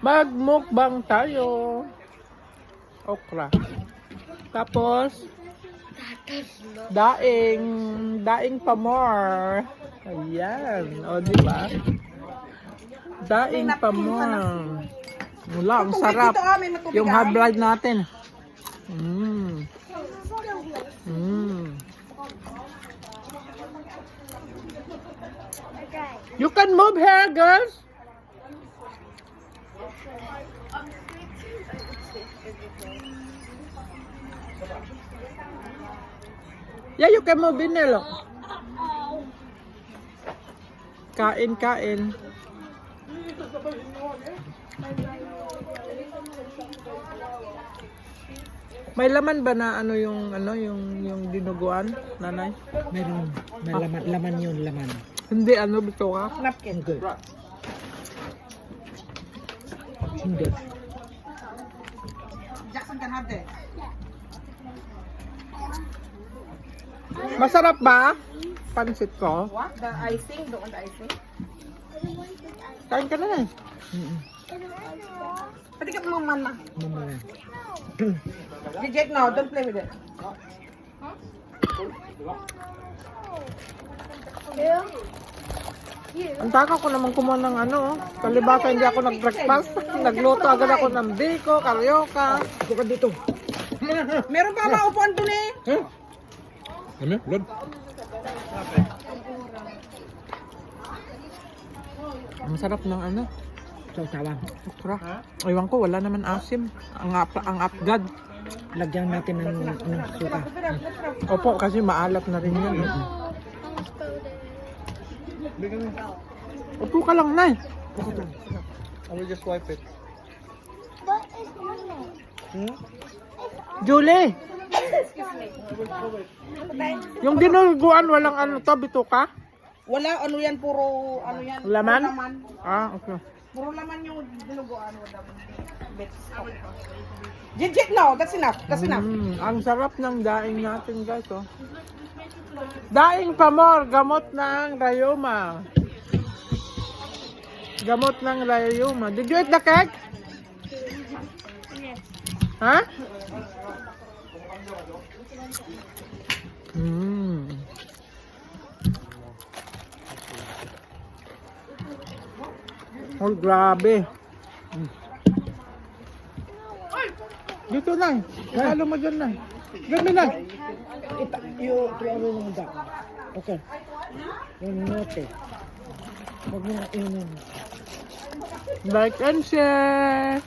Magmukbang tayo. Okra. Tapos, daing, daing pa more. Ayan. O, di ba? Daing pa more. Wala, ang sarap. Yung hot blood natin. Mm. Mm. You can move here, girls. Yeah, you can move in there, look. Kain, kain. May laman ba na ano yung ano yung yung dinuguan, nanay? Meron. May laman, laman yun, laman. Hindi ano bito ka? Napkin. Hindi. Hindi. Jackson can have that. Masarap ba? Pansit ko. What? The icing? Doon the icing? Kain ka na na. Mm-mm. Pati ka mga mana. Mamaya. Reject now. Don't play with it. Ang taka ko naman kumuha ng ano, oh. kalibasa hindi ako nag-breakfast. Nagluto agad ako ng biko, karyoka. Ako ka dito. Meron pa mga upuan doon eh. Huh? Ano? Lord? Ang sarap ng ano, Saw-sawan. okra. Ewan ko, wala naman asim. Ang, ap ang apgad. Lagyan natin ng ano, suka. Opo, kasi maalat na rin yan. eh. Upo ka lang, Nay. I will just wipe it. Julie! Yung dinuguan, walang ano to, bituka? Wala, ano yan, puro, ano yan. Laman? Puro laman. Ah, okay. Puro laman yung dinuguan. Wala bits. Reject now. That's enough. That's enough. Mm, ang sarap ng daing natin, guys, oh. Daing pamor, gamot ng rayuma. Gamot ng rayuma. Did you eat the cake? Ha? Mm. Oh, grabe. Mm. Dito na. Halo mo dyan na. Gami na. Ita, yung ano ng da. Okay. Yung note. Huwag mo na yun. Like and share.